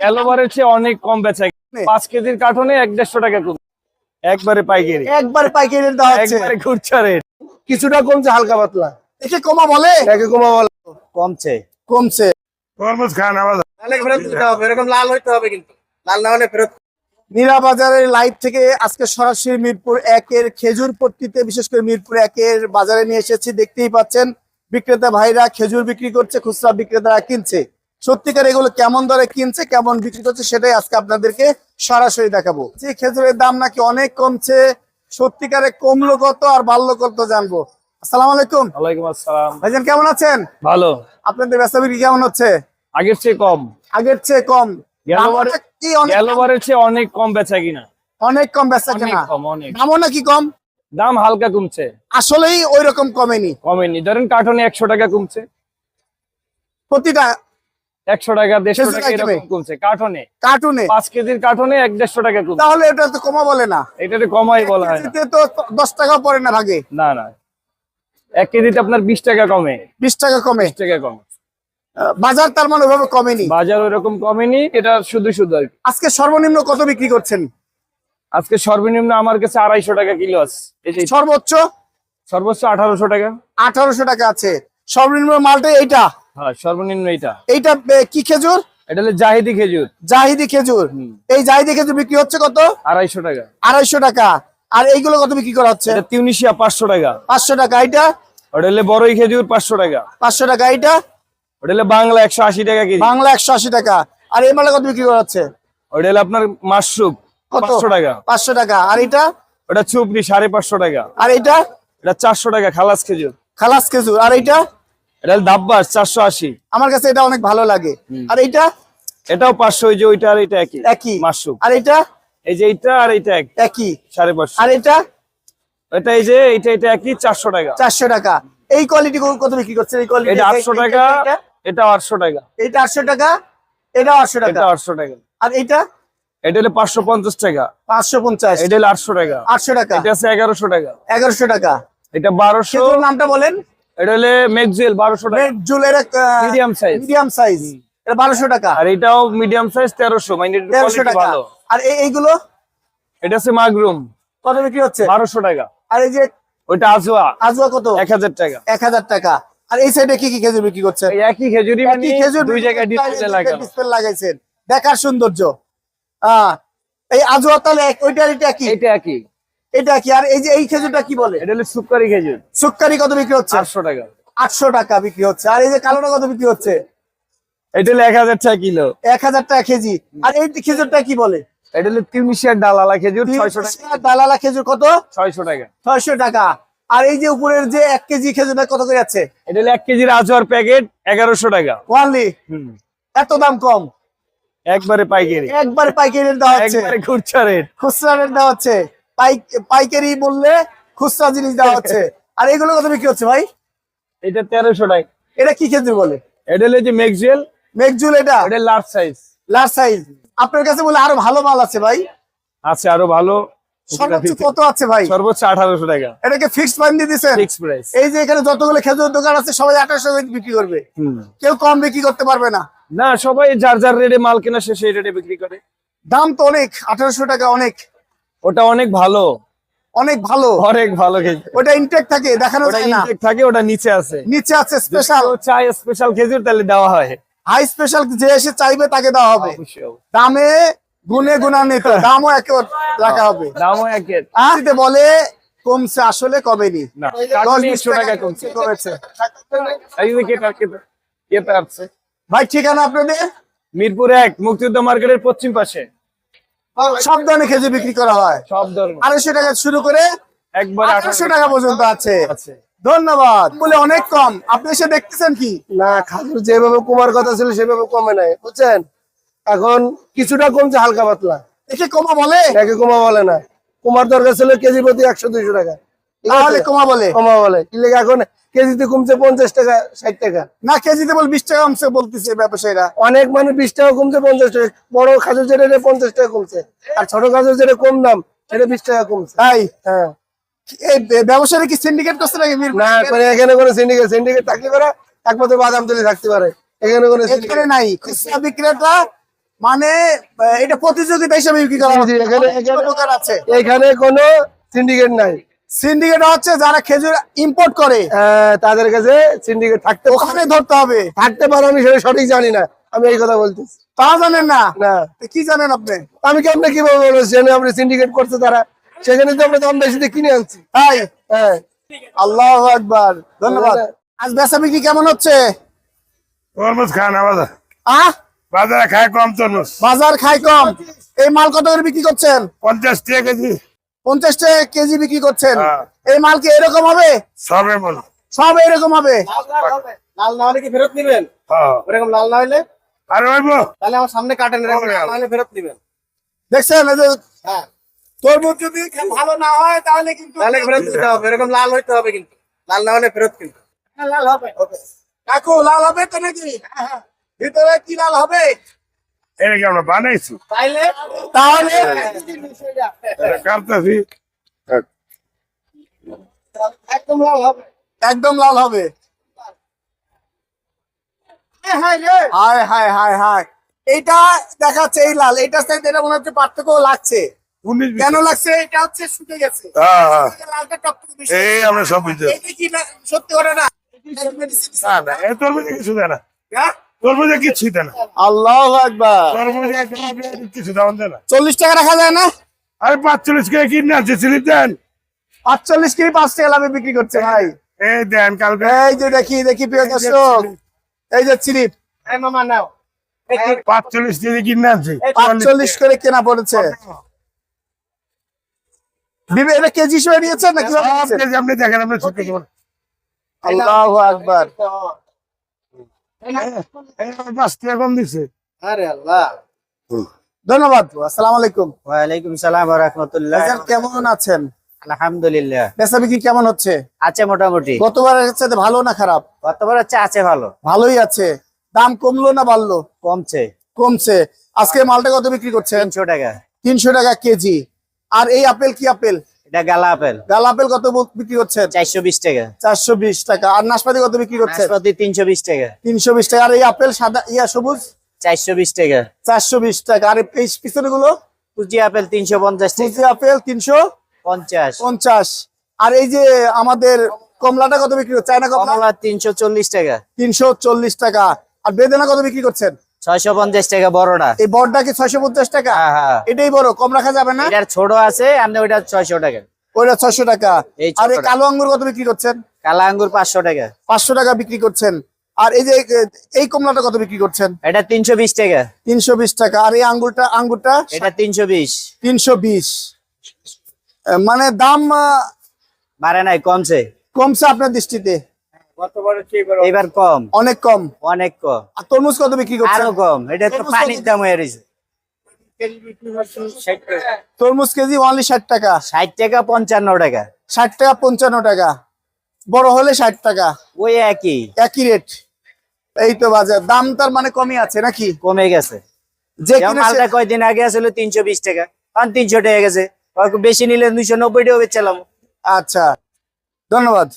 এলোবারের চেয়ে অনেক কম বেচা পাঁচ কেজির কার্টনে এক দেড়শো টাকা কম। একবারে পাইকারি। একবার পাইকারি দেওয়া হচ্ছে। একবারে খুচরা রেট। কিছুটা কমছে হালকা পাতলা। একে কমা বলে? একে কমা বলে। কমছে। কমছে। তরমুজ খান আবার এরকম লাল হইতে হবে কিন্তু। লাল না হলে ফেরত মীরা বাজারের লাইভ থেকে আজকে সরাসরি মিরপুর একের খেজুর পট্টিতে বিশেষ করে মিরপুর একের বাজারে নিয়ে এসেছি। দেখতেই পাচ্ছেন বিক্রেতা ভাইরা খেজুর বিক্রি করছে খুচরা বিক্রেতারা কিনছে। সত্যিকার এগুলো কেমন দরে কিনছে কেমন বিক্রি করছে সেটাই আজকে আপনাদেরকে সরাসরি দেখাবো। যে খেজুরের দাম নাকি অনেক কমছে সত্যিকারে কমলো কত আর বাড়লো কত জানব। আসসালামু আলাইকুম। ওয়ালাইকুম আসসালাম। ভাইজান কেমন আছেন? ভালো। আপনাদের ব্যবসা বিক্রি কেমন হচ্ছে? আগের চেয়ে কম। আগের চেয়ে কম। চেয়ে অনেক কম বেচা কিনা। অনেক কম বেচা কেনা। দামও নাকি কম? দাম হালকা কমছে। আসলেই ওই রকম কমেনি। কমেনি। ধরেন কার্টনে একশো টাকা কমছে। প্রতিটা একশো টাকা দেড়শো টাকা এরকম কমছে। কার্টনে। কার্টুনে। পাঁচ কেজির কার্টনে এক দেড়শো টাকা কমছে। তাহলে এটা তো কমা বলে না। এটা তো কমাই বলা হয় তো দশ টাকা পড়ে না ভাগে। না না। এক কেজিতে আপনার বিশ টাকা কমে। বিশ টাকা কমে। বিশ টাকা কমে। বাজার তার মানে ওইভাবে কমেনি। বাজার ওইরকম কমেনি এটা শুধু শুধু। আর আজকে সর্বনিম্ন কত বিক্রি করছেন? আজকে সর্বনিম্ন আমার কাছে আড়াইশো টাকা কিলো আছে। সর্বোচ্চ? সর্বোচ্চ আঠারোশো টাকা। আঠারোশো টাকা আছে। সর্বনিম্ন মালটা এইটা। হ্যাঁ সর্বনিম্ন এটা এইটা কি খেজুর? এটা হলো জাহিদি খেজুর। জাহিদি খেজুর। এই জাহিদি খেজুর বিক্রি হচ্ছে কত? আড়াইশো টাকা। আড়াইশো টাকা। আর এইগুলো কত বিক্রি করা হচ্ছে? তিউনিশিয়া পাঁচশো টাকা। পাঁচশো টাকা। এইটা? ওটা হলে বড়ই খেজুর পাঁচশো টাকা। পাঁচশো টাকা। এইটা? ওটা হলে বাংলা একশো আশি টাকা কেজি। বাংলা একশো আশি টাকা। আর এই মালটা কত বিক্রি করা হচ্ছে? ওটা হলে আপনার মাশরুম পাঁচশো টাকা। পাঁচশো টাকা। আর এটা ওটা চুপড়ি সাড়ে পাঁচশো টাকা। আর এটা এটা চারশো টাকা খালাস খেজুর। খালাস খেজুর। আর এইটা? এটা দাব্বাস চারশো আশি। আমার কাছে এটা অনেক ভালো লাগে। আর এইটা এটাও পাঁচশো ওই যে ওইটা আর এটা একই একই। মাশরুম। আর এটা? এই যে এইটা আর এক একই। সাড়ে পাঁচশো। আর এটা? এটা এই যে এইটা এটা একই চারশো টাকা। চারশো টাকা। এই কোয়ালিটি কত বিক্রি করছে এই কোয়ালিটি এটা আটশো টাকা এটা। আটশো টাকা। এইটা আটশো টাকা এটা আটশো টাকা। এটা আটশো টাকা। আর এইটা এটা হলো পাঁচশো পঞ্চাশ টাকা। পাঁচশো পঞ্চাশ। এটা হলো আটশো টাকা। আটশো টাকা। এটা আছে এগারোশো টাকা। এগারোশো টাকা। এটা বারোশো। নামটা বলেন। এটা হলে মেকজুয়েল বারোশো টাকা। জুলের মিডিয়াম সাইজ মিডিয়াম সাইজ এটা বারোশো টাকা। আর এটাও মিডিয়াম সাইজ তেরোশো। মানে তেরোশো টাকা। ভালো। আর এইগুলো? এটা আছে মাগরুম। কত বিক্রি হচ্ছে? বারোশো টাকা। আর এই যে ওইটা আজোয়া। আজুয়া কত? এক হাজার টাকা। এক হাজার টাকা। আর এই সাইডে কি কি খেজুর বিক্রি করছে? এই একই খেজুরি মানে খেজুর দুই জায়গায় ডিসপ্লে লাগানো। ডিসপ্লে লাগাইছেন। দেখার সৌন্দর্য। আহ, এই আজুয়া তাহলে ওইটার এটা কি? এটা একই। এটা কি? আর এই যে এই খেজুরটা কি বলে? এটা হলো সুপারি খেজুর। সুক্কারি কত বিক্রি হচ্ছে? আটশো টাকা। আটশো টাকা বিক্রি হচ্ছে। আর এই যে কালোটা কত বিক্রি হচ্ছে? এটা হলো এক হাজার টাকা কিলো। এক হাজার টাকা কেজি। আর এই খেজুরটা কি বলে? এটা হলো তিউনিশিয়ার ডালালা খেজুর ছয়শো টাকা। দালালা খেজুর কত? ছয়শো টাকা। ছয়শো টাকা। আর এই যে উপরের যে এক কেজি খেজুরটা কত করে যাচ্ছে? এটা হলো এক কেজির আজোয়ার প্যাকেট এগারোশো টাকা। ওয়ানলি হুম। এত দাম কম? একবারে পাইকারি। একবারে পাইকারি দেওয়া হচ্ছে। একবারে খুচরা রেট। খুচরা রেট দেওয়া হচ্ছে। পাইকারি বললে খুচরা জিনিস দেওয়া হচ্ছে। আর এগুলো কত বিক্রি হচ্ছে ভাই? এটা তেরোশো টাকা। এটা কি খেজুর বলে? এটা হলো যে মেকজুয়েল। এটা? এটা লার্জ সাইজ লার্জ সাইজ আপনার কাছে বলে আরও ভালো মাল আছে ভাই। আছে আরও ভালো। সর্বোচ্চ কত আছে ভাই? সর্বোচ্চ আঠারোশো টাকা। এটাকে ফিক্সড দিয়ে দিচ্ছেন প্রাইস এই যে এখানে যতগুলো খেজুর দোকান আছে সবাই আঠারোশো বিক্রি করবে। কেউ কম বিক্রি করতে পারবে না। না সবাই যার যার রেটে মাল কেনা সে সেই রেটে বিক্রি করে। দাম তো অনেক আঠারোশো টাকা অনেক। ওটা অনেক ভালো। অনেক ভালো। অনেক ভালো খেজুর। ওটা ইনটেক থাকে দেখানো যায় না। ইনটেক থাকে ওটা নিচে আছে। নিচে আছে স্পেশাল চাই স্পেশাল খেজুর তাহলে দেওয়া হয়। হাই স্পেশাল যে এসে চাইবে তাকে দেওয়া হবে। দামে গুনে গুণান্বিত দামও একে রাখা হবে। দামও একের আর বলে কমছে আসলে কবেনি না টাকা কমছে। ভাই ঠিকানা আপনাদের? মিরপুর এক মুক্তিযুদ্ধ মার্কেটের পশ্চিম পাশে। সব ধরনের খেজুর বিক্রি করা হয়। সব ধরনের। আড়াইশো টাকা শুরু করে একবার আঠারোশো টাকা পর্যন্ত আছে। ধন্যবাদ। বলে অনেক কম। আপনি এসে দেখতেছেন কি? না খাজুর যেভাবে কমার কথা ছিল সেভাবে কমে নাই। বুঝছেন? এখন কিছুটা কমছে হালকা পাতলা। একে কমা বলে? একে কমা বলে না। কমার দরকার ছিল কেজি প্রতি একশো দুইশো টাকা? তাহলে কমা বলে? কমা বলে। কি লেগে এখন কেজিতে কমছে পঞ্চাশ টাকা ষাট টাকা। না কেজিতে বল বিশ টাকা কমছে বলতেছে ব্যবসায়ীরা। অনেক মানুষ বিশ টাকা কমছে পঞ্চাশ টাকা। বড় খাজুর যেটা পঞ্চাশ টাকা কমছে। আর ছোট খাজুর যেটা কম দাম সেটা বিশ টাকা কমছে। তাই? হ্যাঁ। কি সিন্ডিকেট করছে নাকি মিরপুর? না করে এখানে কোনো সিন্ডিকেট সিন্ডিকেট থাকলে একমাত্র বাদাম তুলে থাকতে পারে। এখানে কোনো এখানে নাই। খুচরা বিক্রেতা মানে এটা প্রতিযোগিতা হিসেবে বিক্রি করা হচ্ছে এখানে- এখানে- আছে। এখানে কোনো সিন্ডিকেট নাই। সিন্ডিকেট হচ্ছে যারা খেজুর ইম্পোর্ট করে। আহ, তাদের কাছে সিন্ডিকেট থাকতে ওখানে ধরতে হবে। থাকতে পারে আমি সেটা সঠিক জানি না। আমি এই কথা বলতেছি। তা জানেন না? না। কি জানেন আপনি? আমি কি আপনি কীভাবে বলব? সেখানে আপনি সিন্ডিকেট করছে তারা সেখানে তো আমরা দাম বেশিতে কিনে আনছি। তাই? হ্যাঁ। আল্লাহ আকবার। ধন্যবাদ। আজ বেচা বিক্রি কেমন হচ্ছে? তরমুজ খায় না বাজার। আহ? বাজারে খায় কম তরমুজ। বাজার খাই কম। এই মাল কত করে বিক্রি করছেন? পঞ্চাশ টাকা কেজি। পঞ্চাশ টাকা কেজি বিক্রি করছেন। হ্যাঁ। এই মাল কি এরকম হবে? সবে সব এরকম হবে? লাল না হলে কি ফেরত নিবেন? হ্যাঁ। ওরকম লাল না হলে? আরে তাহলে আমার সামনে কাটেন এরকম ফেরত নিবেন। দেখছেন এই যে হ্যাঁ। তরমুজ যদি ভালো না হয় তাহলে কিন্তু তাহলে ফেরত দিতে হবে। এরকম লাল হইতে হবে কিন্তু। লাল না হলে ফেরত কিন্তু। লাল হবে। কাকু লাল হবে তো নাকি? ভিতরে কি লাল হবে? এটা কি আমরা বানাইছি। তাহলে? কাটতেছি। একদম লাল হবে। একদম লাল হবে। হায় হায় হায় হায় এইটা দেখাচ্ছে এই লাল। এটা মনে হচ্ছে পার্থক্য লাগছে। কেন লাগছে? এটা হচ্ছে শুকে গেছে। লালটা টকটকে বেশি। এই আমরা সব বুঝতে কি না সত্যি করে না। না না কিছু দেয় না। হ্যাঁ? তরমুজে কিছু দেয় না। আল্লাহ একবার তরমুজে কিছু দাম দেয় না। চল্লিশ টাকা রাখা যায় না? আরে পাঁচচল্লিশ করে কিনে আছে স্লিপ দেন। পাঁচচল্লিশ কেজি পাঁচ টাকা লাভে বিক্রি করছে ভাই। এই দেন কালকে। এই যে দেখি দেখি প্রিয় দর্শক। এই যে চিলিপ এই মামা নাও। পাঁচচল্লিশ কেজি কিনে আছে পাঁচচল্লিশ করে কেনা পড়েছে। এটা কেজি হিসেবে নিয়েছেন নাকি আপনি দেখেন আপনি আল্লাহ আকবার। পাঁচ টাকা কম দিচ্ছে আরে আল্লাহ। ধন্যবাদ। আসসালামু আলাইকুম। ওয়ালাইকুম সালাম রাহমাতুল্লাহ। কেমন আছেন? আলহামদুলিল্লাহ। বেচা বিক্রি কেমন হচ্ছে? আছে মোটামুটি। গতবারের সাথে ভালো না খারাপ? কতবার হচ্ছে আছে ভালো। ভালোই আছে। দাম কমলো না বাড়লো? কমছে। কমছে। আজকে মালটা কত বিক্রি তিনশো টাকা। তিনশো টাকা কেজি। আর এই আপেল কি আপেল? এটা গালা আপেল গাল আপেল কত বিক্রি টাকা। চারশো বিশ টাকা। আর নাশপাতি কত বিক্রি নাশপাতি টাকা। তিনশো বিশ টাকা। আর এই আপেল সাদা ইয়া সবুজ? চারশো বিশ টাকা। চারশো বিশ টাকা। আর এই পিছনে গুলো কুচি আপেল টাকা। আপেল তিনশো পঞ্চাশ। পঞ্চাশ। আর এই যে আমাদের কমলাটা কত বিক্রি করছে চায়না কমলা? কমলা তিনশো চল্লিশ টাকা। তিনশো চল্লিশ টাকা। আর বেদানা কত বিক্রি করছেন? ছয়শো পঞ্চাশ টাকা বড়টা। এই বড়টা কি ছয়শো পঞ্চাশ টাকা? হ্যাঁ হ্যাঁ। এটাই বড় কম রাখা যাবে না? এটার ছোট আছে আপনি ওইটা ছয়শো টাকা। ওইটা ছয়শো টাকা। আর এই কালো আঙ্গুর কত বিক্রি করছেন? কালা আঙ্গুর পাঁচশো টাকা। পাঁচশো টাকা বিক্রি করছেন। আর এই যে এই কমলাটা কত বিক্রি করছেন? এটা তিনশো বিশ টাকা। তিনশো বিশ টাকা। আর এই আঙ্গুরটা আঙ্গুরটা? এটা তিনশো বিশ। তিনশো বিশ। মানে দাম বাড়ে নাই কমছে। কমছে আপনার দৃষ্টিতে? এবার কম। অনেক কম। অনেক কম। আর তরমুজ কত বিক্রি করছেন? আরও কম। এটা তো তরমুজ পানির দাম হয়ে রয়েছে তরমুজ কেজি অনলি ষাট টাকা। ষাট টাকা পঞ্চান্ন টাকা। ষাট টাকা পঞ্চান্ন টাকা। বড় হলে ষাট টাকা। ওই একই। একই রেট এই তো বাজার। দাম তার মানে কমই আছে নাকি? কমে গেছে। যে মালটা কয়দিন আগে আসলে তিনশো বিশ টাকা। এখন তিনশো টাকা গেছে। বেশি নিলে দুইশো নব্বই টাকা বেচালাম আচ্ছা। ধন্যবাদ।